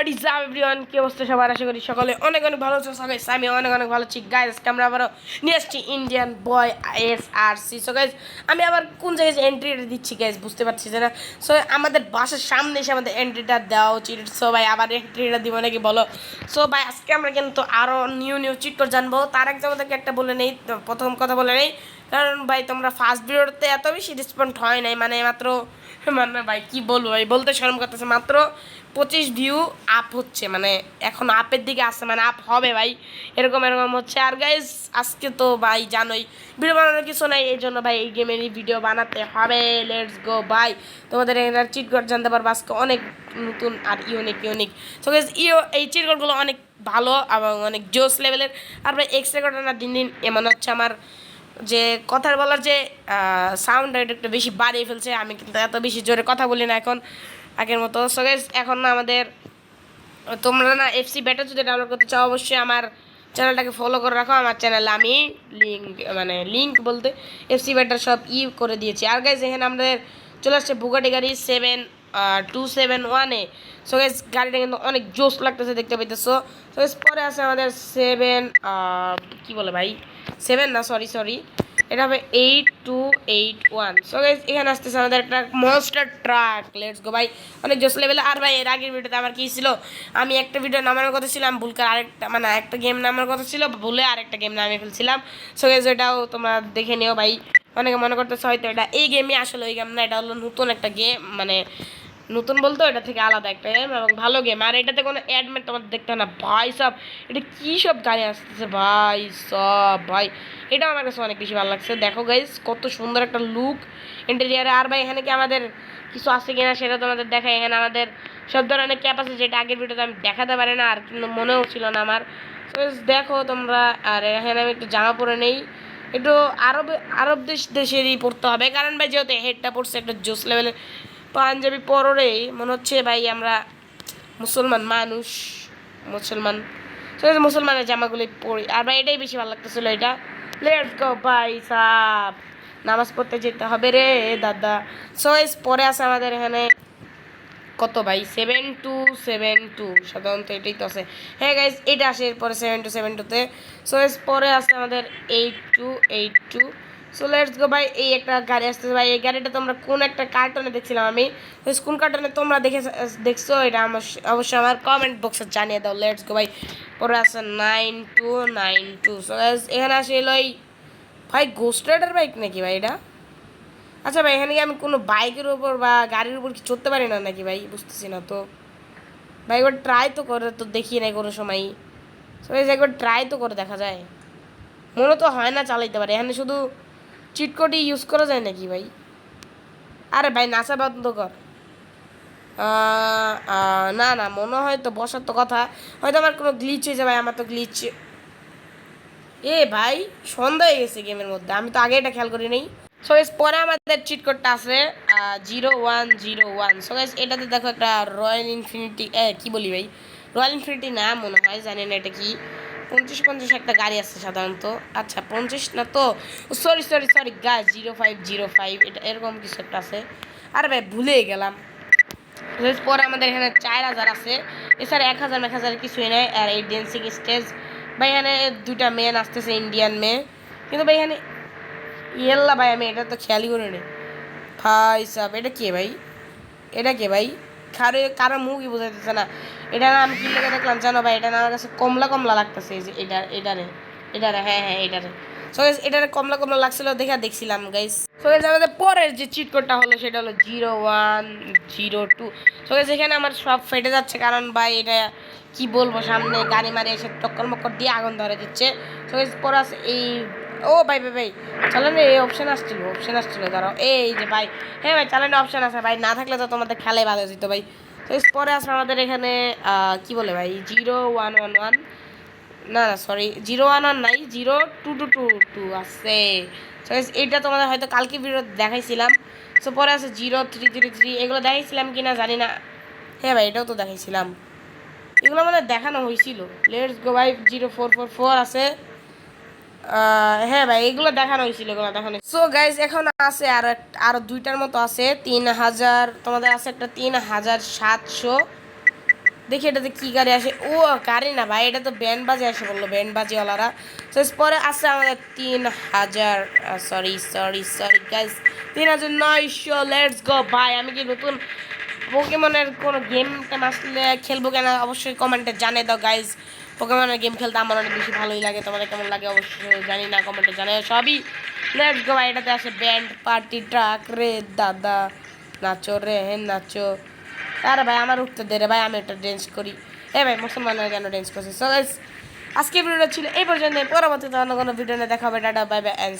What is up everyone কি অবস্থা সবার? আশা করি সকলে অনেক অনেক ভালো আছে। সবাই আমি অনেক অনেক ভালো আছি। গাইজ আমরা আবারও নিয়ে আসছি Indian boy S R C so guys আমি আবার কোন জায়গায় এন্ট্রিটা দিচ্ছি গাইজ বুঝতে পারছি না। সো আমাদের বাসার সামনে এসে আমাদের এন্ট্রিটা দেওয়া উচিত। সো ভাই, আবার এন্ট্রিটা দিব নাকি বলো? সো ভাই, আজকে আমরা কিন্তু আরও নিউ নিউ চিট করে জানব। তার এক আমাদেরকে একটা বলে নেই। প্রথম কথা বলে নেই। কারণ ভাই, তোমরা ফার্স্ট ভিডিওতে এত বেশি রেসপন্ড হয় নাই মানে মাত্র মানে ভাই, কি বলব ভাই, বলতে শরম করতেছে, মাত্র পঁচিশ ভিউ আপ হচ্ছে মানে এখন আপের দিকে আসছে মানে আপ হবে ভাই, এরকম এরকম হচ্ছে। আর গাইজ আজকে তো ভাই, জানোই ভিডিও বানানোর কিছু নাই, এই জন্য ভাই, এই গেমেরই ভিডিও বানাতে হবে। লেটস গো ভাই তোমাদের এখানে চিট কোড জানতে পারব, আজকে অনেক নতুন আর unique unique so guys yo, এই চিট কোডগুলো অনেক ভালো এবং অনেক জোস লেভেলের আর ভাই এক্স রেকর্ড না দিন দিন এমন হচ্ছে আমার যে কথার বলার যে সাউন্ড একটু বেশি বাড়িয়ে ফেলছে, আমি কিন্তু এত বেশি জোরে কথা বলি না এখন, আগের মতো। সো এখন না আমাদের, তোমরা না এফসি ব্যাটা যদি ডাউনলোড করতে চাও, অবশ্যই আমার চ্যানেলটাকে ফলো করে রাখো। আমার চ্যানেলে আমি লিঙ্ক মানে লিঙ্ক বলতে এফসি ব্যাটার সব ই করে দিয়েছি। আর গাইজ এখানে আমাদের চলে আসছে বুগাটি গাড়ি সেভেন টু সেভেন ওয়ানে সো গাইজ গাড়িটা কিন্তু অনেক জোস লাগতেছে, দেখতে পাইতেছো। সো পরে আছে আমাদের সেভেন কি বলে ভাই? সেভেন না সরি সরি এটা হবে eight two eight one so guys এখানে আসতেছে আমাদের একটা মনস্টার ট্রাক লেটস গো ভাই। অনেক জোস লেভেলে আর, ভাই, এর আগের ভিডিওতে আমার কী ছিল? আমি একটা ভিডিও নামানোর কথা ছিলাম, ভুলকার আরেকটা মানে একটা গেম নামার কথা ছিল, ভুলে আরেকটা গেম নামিয়ে ফেলছিলাম। সো গাইজ এটাও তোমরা দেখে নিও, ভাই। অনেকে মনে করতেছে হয়তো এটা এই গেমই আসলে ওই গেম না, এটা হলো নতুন একটা গেম মানে নতুন বলতো এটা থেকে আলাদা একটা গেম এবং ভালো গেম আর এটাতে কোনো অ্যাডমেন্ট তোমাদের দেখতে না। ভাই সব, এটা কী সব গাড়ি আসতেছে? ভাই সব, ভাই। এটা আমার কাছে অনেক বেশি ভালো লাগছে। দেখো গাইজ কত সুন্দর একটা লুক ইন্টেরিয়ারে আর ভাই, এখানে কি আমাদের কিছু আছে কিনা সেটা তোমাদের দেখাই। এখানে আমাদের সব ধরনের ক্যাপ আছে যেটা আগের ভিডিওতে আমি দেখাতে পারি না, আর কিন্তু মনেও ছিল না আমার। দেখো তোমরা, আর এখানে আমি একটু জামা পরে নেই। একটু আরব আরব দেশ, দেশেরই পড়তে হবে। কারণ ভাই, যেহেতু হেডটা পড়ছে একটা জোস লেভেলের পাঞ্জাবি পররেই মনে হচ্ছে ভাই আমরা মুসলমান মানুষ, মুসলমান। মুসলমানের জামাগুলি পরি। আর ভাই এটাই বেশি ভালো লাগতেছিল এটা। লেটস গো ভাই সাপ নামাজ পড়তে যেতে হবে রে, দাদা। সো এস পরে আছে আমাদের এখানে। কত ভাই? সেভেন টু সেভেন টু সাধারণত এটাই তো আছে। হ্যাঁ গাইজ এটা আসে এরপরে সেভেন টু সেভেন টুতে সো এস পরে আছে আমাদের eight two eight two so let's go ভাই এই একটা গাড়ি আসতেছে ভাই এই গাড়িটা তোমরা কোন একটা কার্টুনে দেখছিলাম আমি? কোন কার্টুনে তোমরা দেখে, দেখছ? এটা আমার অবশ্যই আমার কমেন্ট বক্সে জানিয়ে দাও। লেটস গো ভাই পরে আছে nine two nine two so এখানে আসে এলো এই ভাই গোস্ট রাইডার বাইক নাকি ভাই এটা? আচ্ছা ভাই এখানে কি আমি কোনো বাইকের উপর বা গাড়ির উপর কি চড়তে পারি না নাকি ভাই? বুঝতেছি না তো। ভাই, একবার ট্রাই তো করে, তো দেখি নাই কোনো সময়। সবাই একবার ট্রাই তো করে দেখা যায়। মনে তো হয় না চালাইতে পারে। এখানে শুধু চিটকটি ইউজ করা যায় নাকি ভাই? আরে ভাই নাসা বন্ধ কর। না না, মনে হয় তো বসার তো কথা। হয়তো আমার কোনো গ্লিচ হয়েছে ভাই, আমার তো গ্লিচ এ ভাই, সন্ধ্যা হয়ে গেছে গেমের মধ্যে, আমি তো আগে এটা খেয়াল করি নাই। সো গাইস পরে আমাদের চিট কোডটা আছে zero one zero one so guys এটাতে দেখো একটা রয়্যাল ইনফিনিটি কি বলি ভাই? রয়্যাল ইনফিনিটি না, মনে হয়, জানি না এটা কি। পঞ্চাশ পঞ্চাশ একটা গাড়ি আছে সাধারণত। আচ্ছা পঞ্চাশ না তো? সরি সরি সরি গাছ জিরো ফাইভ জিরো ফাইভ এটা এরকম কিছু একটা আছে। আরে ভাই ভুলে গেলাম। পরে আমাদের এখানে চার হাজার আছে। এছাড়া এক হাজার এক হাজার কিছুই নাই। আর এই ড্যান্সিং স্টেজ ভাই, এখানে দুইটা মেয়ে আসতেছে ইন্ডিয়ান মেয়ে কিন্তু ভাই, এখানে ইয়েল্লা ভাই, আমি এটা তো খেয়ালই করি নি ভাই সাহেব, এটা কে ভাই? এটা কে ভাই? কারও কারও মুখই বোঝাইতেছে না। এটা আমি কি লেগে দেখলাম, জানো ভাই, এটা আমার কাছে কমলা কমলা লাগতেছে, এই যে এটা, এটারে এটারে হ্যাঁ হ্যাঁ এটারে। সো এটারে কমলা কমলা লাগছিল দেখে দেখছিলাম গাইস সো আমাদের পরের যে চিট কোডটা হলো, সেটা হলো zero one zero two. So এখানে আমার সব ফেটে যাচ্ছে, কারণ ভাই, এটা কি বলব, সামনে গাড়ি মারি এসে টক্কর মক্কর দিয়ে আগুন ধরে দিচ্ছে। সো পরে আছে এই ও, ভাই ভাই ভাই চালানো এই অপশন আসছিল অপশন আসছিল, দাঁড়াও, এই যে ভাই হ্যাঁ ভাই চালানো অপশন আছে, ভাই, না থাকলে তো তোমাদের খেলাই ভালো যেত ভাই, তো পরে আছে আমাদের এখানে কি বলে ভাই, জিরো ওয়ান ওয়ান ওয়ান, না না সরি জিরো ওয়ান ওয়ান নাই, zero two two two two আছে সো এটা তোমাদের হয়তো কালকে ভিডিও দেখাইছিলাম সো পরে আছে জিরো থ্রি থ্রি থ্রি, এগুলো দেখাইছিলাম কি না জানি না হ্যাঁ ভাই, এটাও তো দেখাইছিলাম, এগুলো মানে দেখানো হয়েছিল লেটস গো ভাই, জিরো ফোর ফোর ফোর আছে হ্যাঁ ভাই, এগুলো দেখানো হয়েছিল, এগুলো দেখানো সো গাইজ এখন আছে আর আরও দুইটার মতো আছে, তিন হাজার, তোমাদের আছে একটা তিন হাজার সাতশো। দেখি এটাতে কি গাড়ি আসে। ও, গাড়ি না ভাই, এটা তো ব্যান্ড বাজে আসে বলল, ব্যান্ড বাজিওয়ালারা। শেষ পরে আছে আমাদের তিন হাজার সরি সরি সরি গাইস তিন হাজার নয়শো লেটস গো ভাই, আমি কি নতুন পোকেমনের কোনো গেম টেম আসলে খেলব কেন অবশ্যই কমেন্টে জানিয়ে দাও গাইজ পোকেমনের গেম খেলতে আমার অনেক বেশি ভালোই লাগে। তোমাদের কেমন লাগে অবশ্যই জানি না কমেন্টে জানাই সবই। লেটস গো এটাতে আসে ব্যান্ড পার্টি ট্রাক রে, দাদা। নাচো রে হেন নাচো। আরে ভাই, আমার উঠতে দে রে ভাই, আমি একটা ড্যান্স করি। এ ভাই, মুসলমানরা কেন ড্যান্স করছে? সো গাইস আজকে ভিডিওটা ছিল এই পর্যন্ত পরবর্তীতে অন্য কোনো ভিডিও নিয়ে দেখা হবে। Tata bye bye and